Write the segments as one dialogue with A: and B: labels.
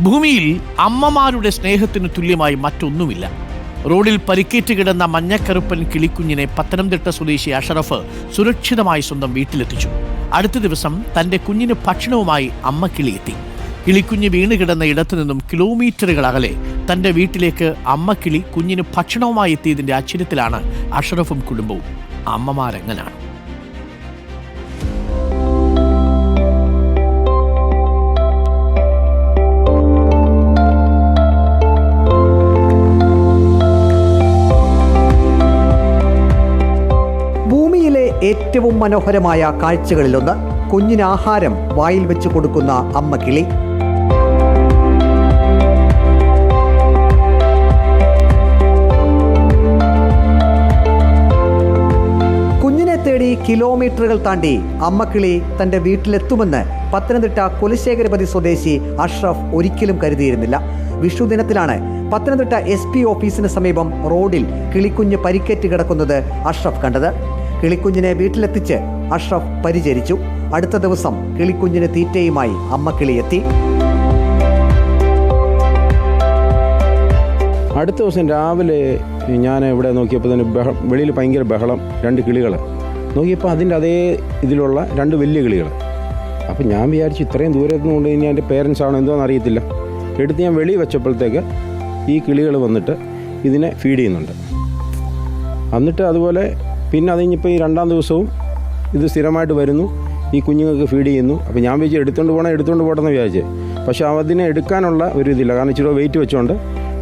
A: ഭൂമിയിൽ അമ്മമാരുടെ സ്നേഹത്തിന് തുല്യമായി മറ്റൊന്നുമില്ല. റോഡിൽ പരിക്കേറ്റ് കിടന്ന മഞ്ഞക്കറുപ്പൻ കിളിക്കുഞ്ഞിനെ പത്തനംതിട്ട സ്വദേശി അഷറഫ് സുരക്ഷിതമായി സ്വന്തം വീട്ടിലെത്തിച്ചു. അടുത്ത ദിവസം തന്റെ കുഞ്ഞിന് ഭക്ഷണവുമായി അമ്മ കിളിയെത്തി. കിളിക്കുഞ്ഞ് വീണ് കിടന്ന ഇടത്തു നിന്നും കിലോമീറ്ററുകൾ അകലെ തന്റെ വീട്ടിലേക്ക് അമ്മ കിളി കുഞ്ഞിന് ഭക്ഷണവുമായി എത്തിയതിന്റെ ആശ്ചര്യത്തിലാണ് അഷറഫും കുടുംബവും. അമ്മമാരെങ്ങനാണ്?
B: ഏറ്റവും മനോഹരമായ കാഴ്ചകളിലൊന്ന് കുഞ്ഞിന് ആഹാരം വായിൽ വെച്ച് കൊടുക്കുന്ന അമ്മ കിളി. കുഞ്ഞിനെ തേടി കിലോമീറ്ററുകൾ താണ്ടി അമ്മക്കിളി തന്റെ വീട്ടിലെത്തുമെന്ന് പത്തനംതിട്ട കുലശേഖരപതി സ്വദേശി അഷ്റഫ് ഒരിക്കലും കരുതിയിരുന്നില്ല. വിഷു ദിനത്തിലാണ് പത്തനംതിട്ട എസ് പി ഓഫീസിന് സമീപം റോഡിൽ കിളിക്കുഞ്ഞ് പരിക്കേറ്റ് കിടക്കുന്നത് അഷ്റഫ് കണ്ടത്. കിളിക്കുഞ്ഞിനെ വീട്ടിലെത്തിച്ച് അഷ്റഫ് പരിചരിച്ചു. അടുത്ത ദിവസം കിളിക്കുഞ്ഞിന് തീറ്റയുമായി അമ്മ കിളിയെത്തി.
C: അടുത്ത ദിവസം രാവിലെ ഞാൻ ഇവിടെ നോക്കിയപ്പോൾ തന്നെ ബഹളം വെളിയിൽ ഭയങ്കര ബഹളം രണ്ട് കിളികൾ നോക്കിയപ്പോൾ അതിന്റെ അതേ ഇതിലുള്ള രണ്ട് വലിയ കിളികൾ അപ്പോൾ ഞാൻ വിചാരിച്ചു ഇത്രയും ദൂരത്ത് കൊണ്ട് ഇനി എന്റെ പേരൻസ് ആണോ എന്തോന്ന് അറിയത്തില്ല എടുത്ത് ഞാൻ വെളി വെച്ചപ്പോഴത്തേക്ക് ഈ കിളികൾ വന്നിട്ട് ഇതിനെ ഫീഡ് ചെയ്യുന്നുണ്ട്. എന്നിട്ട് അതുപോലെ പിന്നെ അത് കഴിഞ്ഞിപ്പോൾ ഈ രണ്ടാം ദിവസവും ഇത് സ്ഥിരമായിട്ട് വരുന്നു. ഈ കുഞ്ഞുങ്ങൾക്ക് ഫീഡ് ചെയ്യുന്നു. അപ്പോൾ ഞാൻ വിചാരിച്ചു എടുത്തുകൊണ്ട് പോകണം എടുത്തുകൊണ്ട് പോകണമെന്ന് വിചാരിച്ചു. പക്ഷേ അതിനെ എടുക്കാനുള്ള ഒരു ഇതില്ല. കാരണം ഇച്ചിരി വെയിറ്റ് വെച്ചുകൊണ്ട്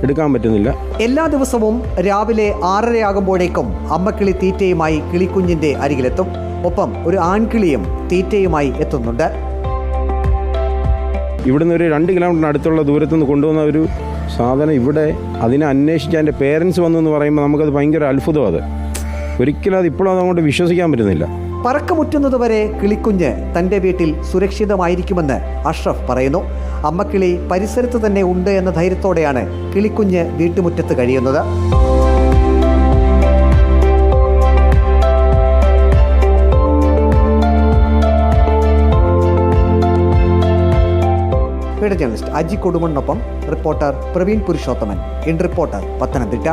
C: എടുക്കാൻ പറ്റുന്നില്ല.
B: എല്ലാ ദിവസവും രാവിലെ ആറരയാകുമ്പോഴേക്കും അമ്മക്കിളി തീറ്റയുമായി കിളിക്കുഞ്ഞിന്റെ അരികിലെത്തും. ഒപ്പം ഒരു ആൺകിളിയും തീറ്റയുമായി എത്തുന്നുണ്ട്.
C: ഇവിടുന്ന് ഒരു രണ്ട് കിലോമീറ്ററിന് അടുത്തുള്ള ദൂരത്തു നിന്ന് കൊണ്ടുവന്ന ഒരു സാധനം ഇവിടെ അതിനെ അന്വേഷിച്ച് അതിന്റെ പേരൻസ് വന്നു എന്ന് പറയുമ്പോൾ നമുക്കത് ഭയങ്കര അത്ഭുതം അത്. ഒരിക്കലും അത് ഇപ്പോഴും അതങ്ങോട്ട് വിശ്വസിക്കാൻ പറ്റുന്നില്ല.
B: പറക്കമുറ്റുന്നതുവരെ കിളിക്കുഞ്ഞ് തന്റെ വീട്ടിൽ സുരക്ഷിതമായിരിക്കുമെന്ന് അഷ്റഫ് പറയുന്നു. അമ്മക്കിളി പരിസരത്ത് തന്നെ ഉണ്ട് എന്ന ധൈര്യത്തോടെയാണ് കിളിക്കുഞ്ഞ് വീട്ടുമുറ്റത്ത് കഴിയുന്നത്. Journalist Aji കൊടുമണ്ണൊപ്പം reporter Praveen Purushothaman. In reporter Pathanamthitta.